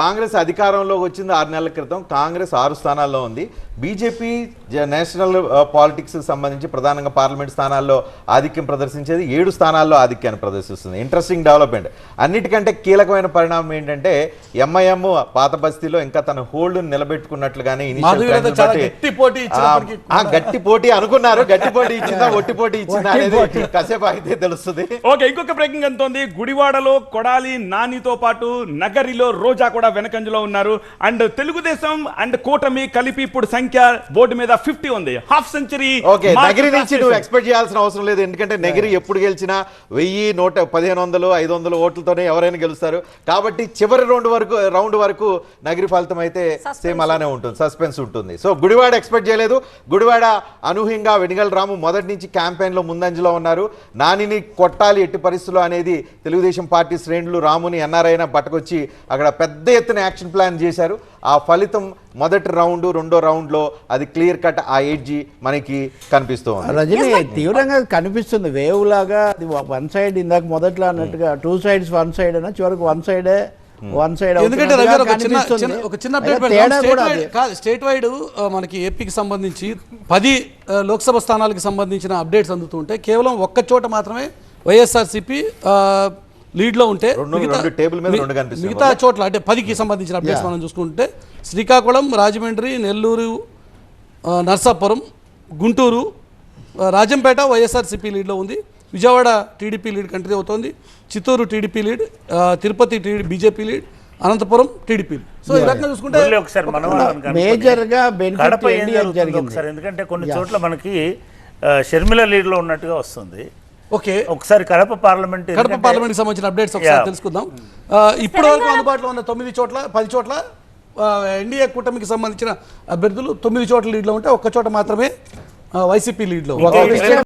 కాంగ్రెస్ అధికారంలోకి వచ్చింది ఆరు నెలల క్రితం. కాంగ్రెస్ ఆరు స్థానాల్లో ఉంది. బీజేపీ నేషనల్ పాలిటిక్స్ సంబంధించి ప్రధానంగా పార్లమెంట్ స్థానాల్లో ఆధిక్యం ప్రదర్శించేది. ఏడు స్థానాల్లో ఆధిక్యాన్ని ప్రదర్శిస్తుంది. Interesting development. అన్నిటికంటే కీలకమైన పరిణామం ఏంటంటే ఎంఐఎం పాత బస్తీలో ఇంకా తన హోల్డ్ నిలబెట్టుకున్నట్లుగానే గట్టి పోటీ గట్టి అనుకున్నారు. గట్టి పోటీ ఇచ్చిందా? ఒట్టి పోటీ ఇచ్చిందా అనేది కాసేపు అయితే తెలుస్తుంది. ఓకే ఇంకొక బ్రేకింగ్ అంతోంది గుడివాడలో కొడాలి నానితో పాటు నగరిలో రోజా కూడా వెనకంజలో ఉన్నారు. అండ్ తెలుగుదేశం అండ్ కూటమి కలిపి ఇప్పుడు సంఖ్య బోర్డు మీద ఫిఫ్టీ ఉంది. హాఫ్ సెంచరీ ఓకే నగిరి నుంచి నువ్వు ఎక్స్పెక్ట్ చేయాల్సిన అవసరం లేదు. ఎందుకంటే నగిరి ఎప్పుడు గెలిచినా వెయ్యి నూట పదిహేను వందలు ఐదు వందలు ఓట్లతోనే ఎవరైనా గెలుస్తారు. కాబట్టి చివరి రౌండ్ వరకు రౌండ్ వరకు నగిరి ఫలితం అయితే సేమ్ అలానే ఉంటుంది. సస్పెన్స్ ఉంటుంది. సో గుడివాడ ఎక్స్పెక్ట్ చేయలేదు. గుడివాడ అనూహ్యంగా వెనిగల్ రాము మొదటి నుంచి క్యాంపెయిన్లో ముందంజలో ఉన్నారు. నానిని కొట్టాలి ఎట్టి పరిస్థితుల్లో అనేది తెలుగుదేశం పార్టీ శ్రేణులు రాముని ఎన్ఆర్ఐన పట్టుకొచ్చి అక్కడ పెద్ద ఎత్తున యాక్షన్ ప్లాన్ చేశారు. ఆ ఫలితం మొదటి రౌండ్ రెండో రౌండ్లో అది క్లియర్ కట్ ఆ ఎడ్జి మనకి కనిపిస్తూ ఉంది. రజనీ తీవ్రంగా కనిపిస్తుంది. వేవ్ లాగా అది వన్ సైడ్ ఇందాక మొదట్లో అన్నట్టుగా టూ సైడ్స్ వన్ సైడ్ అన్న చివరికి వన్ సైడే వన్ సైడ్ ఎందుకంటే రవి గారు ఒక చిన్న ఒక చిన్న అప్డేట్. కాదు స్టేట్ వైడ్ మనకి ఏపీకి సంబంధించి పది లోక్సభ స్థానాలకు సంబంధించిన అప్డేట్స్ అందుతుంటే కేవలం ఒక్క చోట మాత్రమే వైఎస్ఆర్సీపీ లీడ్లో ఉంటే రెండు- మిగతా- రెండు టేబుల్ మీద మి- రెండు కనిపిస్తున్నాయి మిగతా చోట్ల అంటే పదికి సంబంధించిన అప్డేట్స్. మనం చూసుకుంటే శ్రీకాకుళం రాజమండ్రి నెల్లూరు నర్సాపురం గుంటూరు రాజంపేట వైఎస్ఆర్సీపీ లీడ్లో ఉంది. విజయవాడ టీడీపీ లీడ్ కంటిన్యూ అవుతోంది. Chittoor TDP lead Tirupati TD BJP lead Anantapuram TDP so ఈ రకంగా చూసుకుంటే ఒకసారి కడప ఒకసారి ఎందుకంటే కొన్ని చోట్ల మనకి షర్మిల లీడ్లో ఉన్నట్టుగా వస్తుంది. ఓకే. ఒకసారి కడప పార్లమెంట్ కడప పార్లమెంట్కి సంబంధించిన అప్డేట్స్ ఒకసారి. తెలుసుకుందాం. ఇప్పటి వరకు అందుబాటులో ఉన్న తొమ్మిది చోట్ల పది చోట్ల ఎన్డీఏ కూటమికి సంబంధించిన అభ్యర్థులు తొమ్మిది చోట్ల లీడ్లో ఉంటే ఒక్క చోట మాత్రమే వైసీపీ లీడ్లో